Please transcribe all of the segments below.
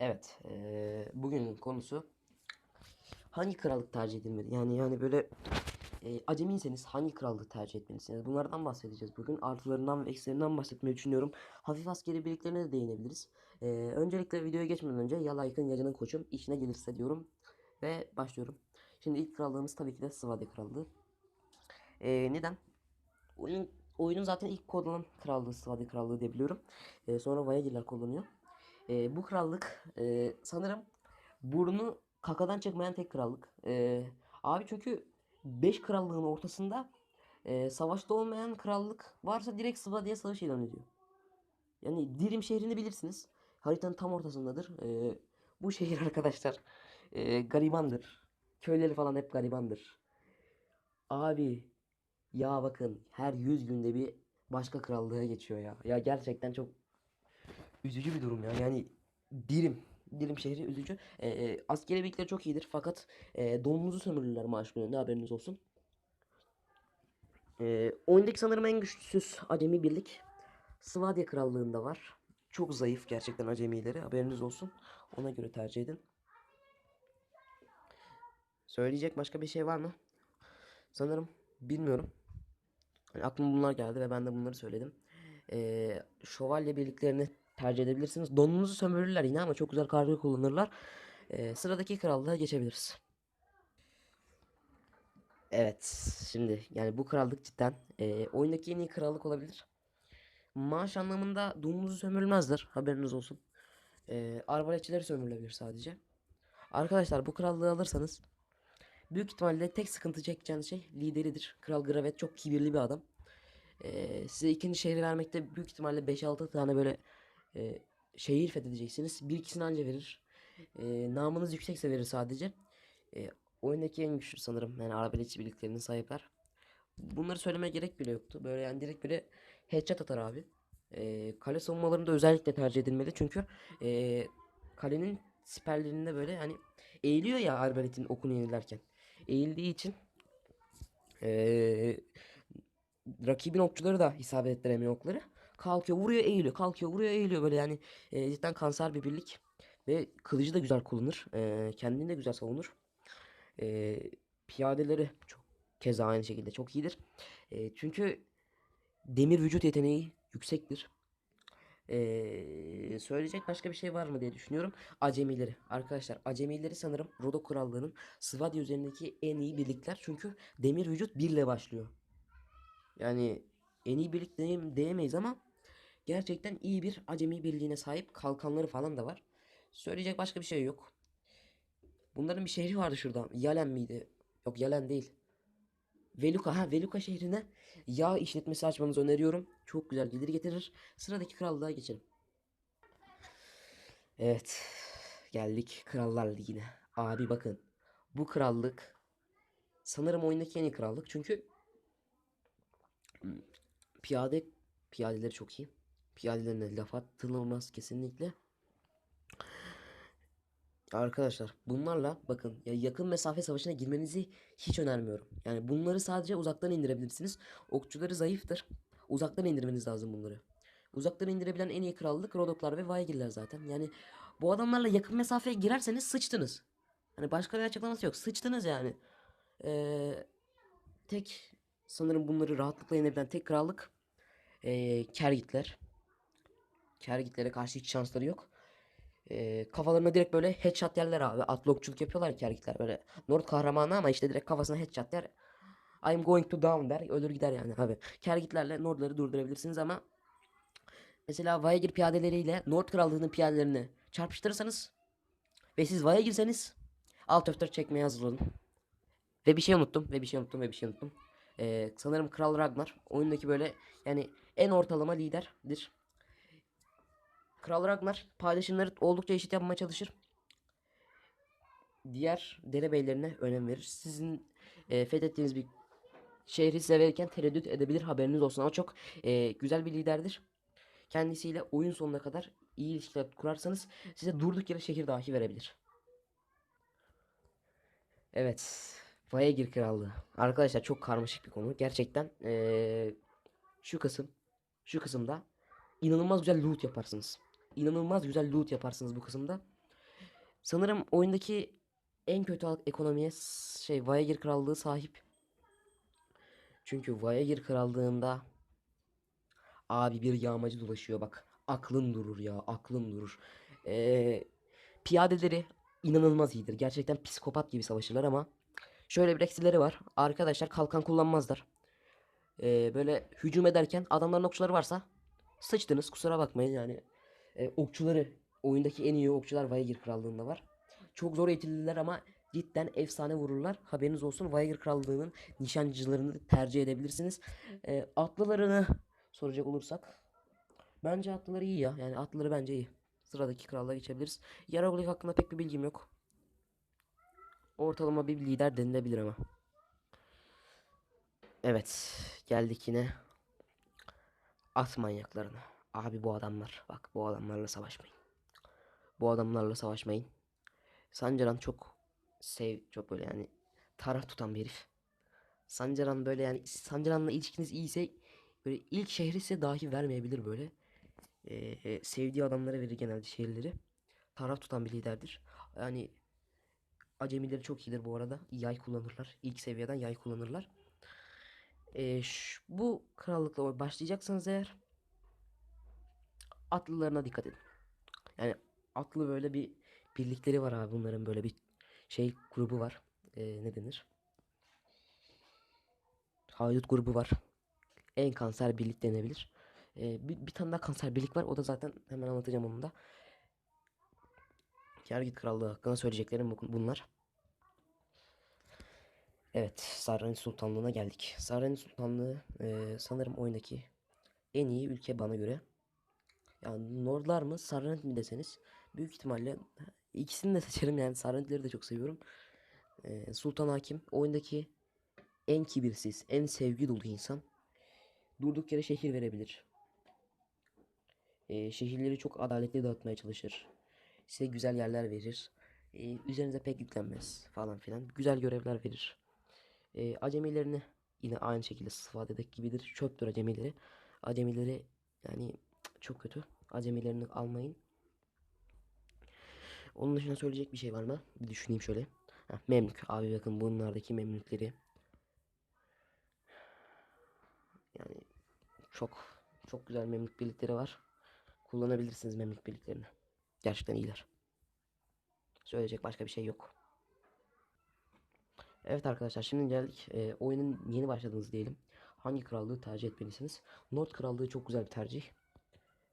Evet, eee bugünün konusu hangi krallık tercih edilmeli? Yani yani böyle eee acemiyseniz hangi krallığı tercih etmelisiniz? Bunlardan bahsedeceğiz bugün. Artılarından ve eksilerinden bahsetmeyi düşünüyorum. Hafif askeri birliklerine de değinebiliriz. Eee, öncelikle videoya geçmeden önce ya like'ın ya canın koçum işine gelirse diyorum ve başlıyorum. Şimdi ilk krallığımız tabii ki de Swadi Krallığı. Eee, neden? Oyun, oyunun zaten ilk kodlanan krallığı Swadi Krallığı diye biliyorum. Eee, sonra Vayagiler kullanıyor. Ee, bu krallık e, sanırım burnu kakadan çıkmayan tek krallık. Ee, abi çünkü 5 krallığın ortasında e, savaşta olmayan krallık varsa direkt Sıva diye savaş ilan ediyor. Yani Dirim şehrini bilirsiniz. Haritanın tam ortasındadır. Ee, bu şehir arkadaşlar e, garibandır. Köyleri falan hep garibandır. Abi ya bakın her 100 günde bir başka krallığa geçiyor ya. Ya gerçekten çok üzücü bir durum ya. Yani Dirim. Dirim şehri üzücü. Ee, e, askeri birlikleri çok iyidir fakat e, donumuzu sömürürler maaş gününde haberiniz olsun. Ee, oyundaki sanırım en güçsüz acemi birlik Svadya Krallığı'nda var. Çok zayıf gerçekten acemileri haberiniz olsun. Ona göre tercih edin. Söyleyecek başka bir şey var mı? Sanırım bilmiyorum. Yani aklıma bunlar geldi ve ben de bunları söyledim. Ee, şövalye birliklerini tercih edebilirsiniz. Donunuzu sömürürler yine ama çok güzel kargo kullanırlar. Ee, sıradaki krallığa geçebiliriz. Evet, şimdi yani bu krallık cidden e, oyundaki en iyi krallık olabilir. Maaş anlamında domunuzu sömürülmezler, haberiniz olsun. E, arbaletçileri sömürülebilir sadece. Arkadaşlar bu krallığı alırsanız büyük ihtimalle tek sıkıntı çekeceğiniz şey lideridir. Kral Gravet çok kibirli bir adam. E, size ikinci şehri vermekte büyük ihtimalle 5-6 tane böyle e, şehir fethedeceksiniz. Bir ikisini anca verir. E, namınız yüksekse verir sadece. E, oyundaki en güçlü sanırım. Yani arabeletçi birliklerinin sahipler. Bunları söylemeye gerek bile yoktu. Böyle yani direkt böyle headshot atar abi. E, kale savunmalarında özellikle tercih edilmeli. Çünkü e, kalenin siperlerinde böyle hani eğiliyor ya arbaletin okunu yenilerken. Eğildiği için e, rakibin okçuları da isabet ettiremiyor okları. Kalkıyor vuruyor eğiliyor kalkıyor vuruyor eğiliyor böyle yani e, cidden kanser bir birlik. Ve kılıcı da güzel kullanır. E, kendini de güzel savunur. E, piyadeleri çok keza aynı şekilde çok iyidir. E, çünkü demir vücut yeteneği yüksektir. E, söyleyecek başka bir şey var mı diye düşünüyorum. Acemileri. Arkadaşlar acemileri sanırım Rodo Krallığı'nın Svadia üzerindeki en iyi birlikler. Çünkü demir vücut 1 ile başlıyor. Yani en iyi birlik diyem- diyemeyiz ama gerçekten iyi bir acemi birliğine sahip kalkanları falan da var. Söyleyecek başka bir şey yok. Bunların bir şehri vardı şurada. Yalen miydi? Yok Yalen değil. Veluka. Ha Veluka şehrine yağ işletmesi açmanızı öneriyorum. Çok güzel gelir getirir. Sıradaki krallığa geçelim. Evet. Geldik Krallar Ligi'ne. Abi bakın. Bu krallık sanırım oyundaki en iyi krallık. Çünkü hmm, piyade piyadeleri çok iyi. Piyadelerine laf atılmaz kesinlikle. Arkadaşlar bunlarla bakın ya yakın mesafe savaşına girmenizi hiç önermiyorum. Yani bunları sadece uzaktan indirebilirsiniz. Okçuları zayıftır. Uzaktan indirmeniz lazım bunları. Uzaktan indirebilen en iyi krallık Rodoklar ve Vaygiller zaten. Yani bu adamlarla yakın mesafeye girerseniz sıçtınız. Hani başka bir açıklaması yok. Sıçtınız yani. Ee, tek sanırım bunları rahatlıkla yenebilen tek krallık ee, Kergitler. Kergitlere karşı hiç şansları yok. Ee, kafalarına direkt böyle headshot yerler abi. Atlokçuluk yapıyorlar ki erkekler böyle. Nord kahramanı ama işte direkt kafasına headshot yer. I'm going to down der. Ölür gider yani abi. Kergitlerle Nordları durdurabilirsiniz ama mesela Vaygir piyadeleriyle Nord krallığının piyadelerini çarpıştırırsanız ve siz Vaya girseniz alt öfter çekmeye hazırlanın. Ve bir şey unuttum ve bir şey unuttum ve bir şey unuttum. Ee, sanırım Kral Ragnar oyundaki böyle yani en ortalama liderdir. Kral Ragnar paylaşımları oldukça eşit yapmaya çalışır. Diğer derebeylerine önem verir. Sizin e, fethettiğiniz bir şehri size verirken tereddüt edebilir haberiniz olsun ama çok e, güzel bir liderdir. Kendisiyle oyun sonuna kadar iyi ilişkiler kurarsanız size durduk yere şehir dahi verebilir. Evet. Vaygir Krallığı. Arkadaşlar çok karmaşık bir konu. Gerçekten e, şu kısım şu kısımda inanılmaz güzel loot yaparsınız. İnanılmaz güzel loot yaparsınız bu kısımda. Sanırım oyundaki en kötü ekonomiye şey Vaegir Krallığı sahip. Çünkü Vaegir Krallığında abi bir yağmacı dolaşıyor bak. Aklın durur ya, aklın durur. Ee, piyadeleri inanılmaz iyidir. Gerçekten psikopat gibi savaşırlar ama şöyle bir eksileri var. Arkadaşlar kalkan kullanmazlar. Ee, böyle hücum ederken adamların okçuları varsa sıçtınız kusura bakmayın yani. Ee, okçuları oyundaki en iyi okçular Vaegir Krallığında var. Çok zor eğitildiler ama cidden efsane vururlar. Haberiniz olsun Vaegir Krallığı'nın nişancılarını tercih edebilirsiniz. Ee, atlılarını soracak olursak bence atlıları iyi ya. Yani atlıları bence iyi. Sıradaki krallığa geçebiliriz. Yaroglik hakkında pek bir bilgim yok. Ortalama bir lider denilebilir ama. Evet. Geldik yine at manyaklarına. Abi bu adamlar. Bak bu adamlarla savaşmayın. Bu adamlarla savaşmayın. Sancaran çok sev çok böyle yani taraf tutan bir herif. Sancaran böyle yani Sancaran'la ilişkiniz iyiyse böyle ilk şehri size dahi vermeyebilir böyle. Ee, sevdiği adamlara verir genelde şehirleri. Taraf tutan bir liderdir. Yani acemileri çok iyidir bu arada. Yay kullanırlar. İlk seviyeden yay kullanırlar. Ee, ş- bu krallıkla başlayacaksanız eğer atlılarına dikkat edin. Yani atlı böyle bir birlikleri var abi bunların böyle bir şey grubu var. Ee, ne denir? Haydut grubu var. En kanser birlik denebilir. Ee, bir, bir tane daha kanser birlik var. O da zaten hemen anlatacağım onu da. Kergit Krallığı hakkında söyleyeceklerim bu- bunlar. Evet, Sarrani Sultanlığı'na geldik. Sarrani Sultanlığı e, sanırım oyundaki en iyi ülke bana göre. Yani Nordlar mı, Sarranit mi deseniz büyük ihtimalle ikisini de seçerim yani Sarranitleri de çok seviyorum. E, Sultan Hakim oyundaki en kibirsiz, en sevgi dolu insan. Durduk yere şehir verebilir. E, şehirleri çok adaletli dağıtmaya çalışır. Size güzel yerler verir. E, üzerinize pek yüklenmez falan filan. Güzel görevler verir. E, acemilerini yine aynı şekilde sıfadedeki gibidir. Çöptür acemileri. Acemileri yani çok kötü. Acemilerini almayın. Onun dışında söyleyecek bir şey var mı? Bir düşüneyim şöyle. Heh, Memlük. Abi bakın bunlardaki memlükleri. Yani çok çok güzel memlük birlikleri var. Kullanabilirsiniz memlük birliklerini. Gerçekten iyiler. Söyleyecek başka bir şey yok. Evet arkadaşlar şimdi geldik. Ee, oyunun yeni başladınız diyelim. Hangi krallığı tercih etmelisiniz? Nord krallığı çok güzel bir tercih.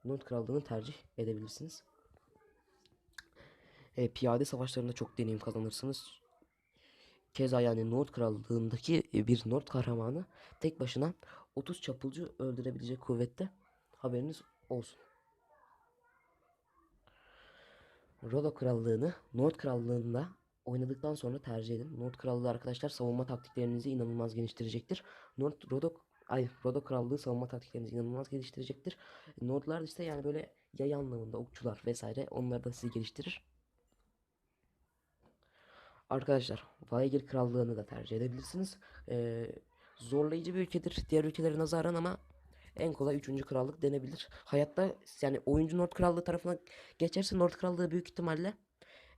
Nord krallığını tercih edebilirsiniz. Ee, piyade savaşlarında çok deneyim kazanırsınız. Keza yani Nord krallığındaki e, bir Nord kahramanı tek başına 30 çapulcu öldürebilecek kuvvette. Haberiniz olsun. Rodo krallığını Nord krallığında oynadıktan sonra tercih edin. Nord krallığı arkadaşlar savunma taktiklerinizi inanılmaz geliştirecektir. Nord Rodo ay Rodo krallığı savunma taktiklerinizi inanılmaz geliştirecektir. Nordlar işte yani böyle yay anlamında okçular vesaire onları da sizi geliştirir. Arkadaşlar Vaygir krallığını da tercih edebilirsiniz. Ee, zorlayıcı bir ülkedir diğer ülkelere nazaran ama en kolay 3. krallık denebilir. Hayatta yani oyuncu Nord krallığı tarafına geçerse Nord krallığı büyük ihtimalle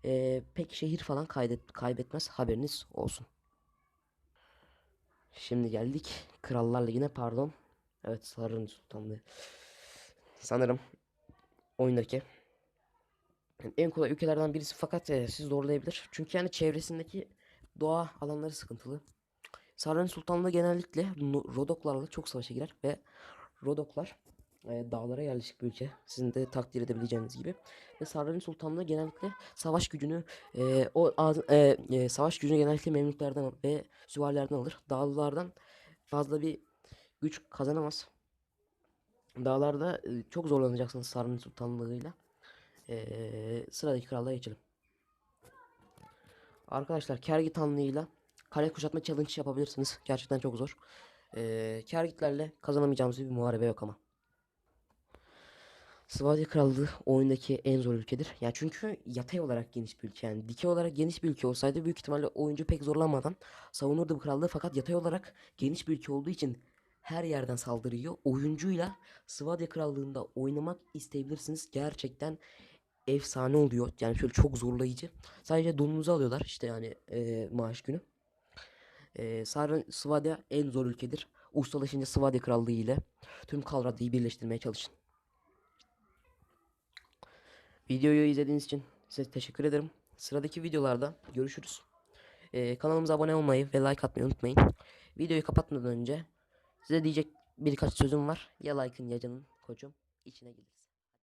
ee, pek şehir falan kaydet, kaybetmez haberiniz olsun. Şimdi geldik Krallar Ligi'ne pardon. Evet Sarın Sultanlığı. Sanırım oyundaki yani en kolay ülkelerden birisi fakat e, sizi zorlayabilir. Çünkü yani çevresindeki doğa alanları sıkıntılı. Sarın Sultanlığı genellikle Rodoklarla çok savaşa girer ve Rodoklar e, dağlara yerleşik bir ülke. Sizin de takdir edebileceğiniz gibi. Ve Sarrani Sultanlığı genellikle savaş gücünü e, o e, e, savaş gücünü genellikle Memlüklerden ve süvarilerden alır. Dağlılardan fazla bir güç kazanamaz. Dağlarda e, çok zorlanacaksınız Sarrani Sultanlığı'yla. E, sıradaki krallığa geçelim. Arkadaşlar Kergit Hanlığı'yla kale kuşatma challenge yapabilirsiniz. Gerçekten çok zor. E, Kergitlerle kazanamayacağımız bir muharebe yok ama. Svadya Krallığı oyundaki en zor ülkedir. Ya çünkü yatay olarak geniş bir ülke yani dikey olarak geniş bir ülke olsaydı büyük ihtimalle oyuncu pek zorlanmadan savunurdu bu krallığı fakat yatay olarak geniş bir ülke olduğu için her yerden saldırıyor. Oyuncuyla Svadya Krallığı'nda oynamak isteyebilirsiniz. Gerçekten efsane oluyor. Yani şöyle çok zorlayıcı. Sadece donunuzu alıyorlar işte yani e, maaş günü. E, Sarı Swadiya en zor ülkedir. Ustalaşınca Swadiya Krallığı ile tüm Kalradya'yı birleştirmeye çalışın. Videoyu izlediğiniz için size teşekkür ederim. Sıradaki videolarda görüşürüz. E, kanalımıza abone olmayı ve like atmayı unutmayın. Videoyu kapatmadan önce size diyecek birkaç sözüm var. Ya like'ın ya canın koçum içine geliriz.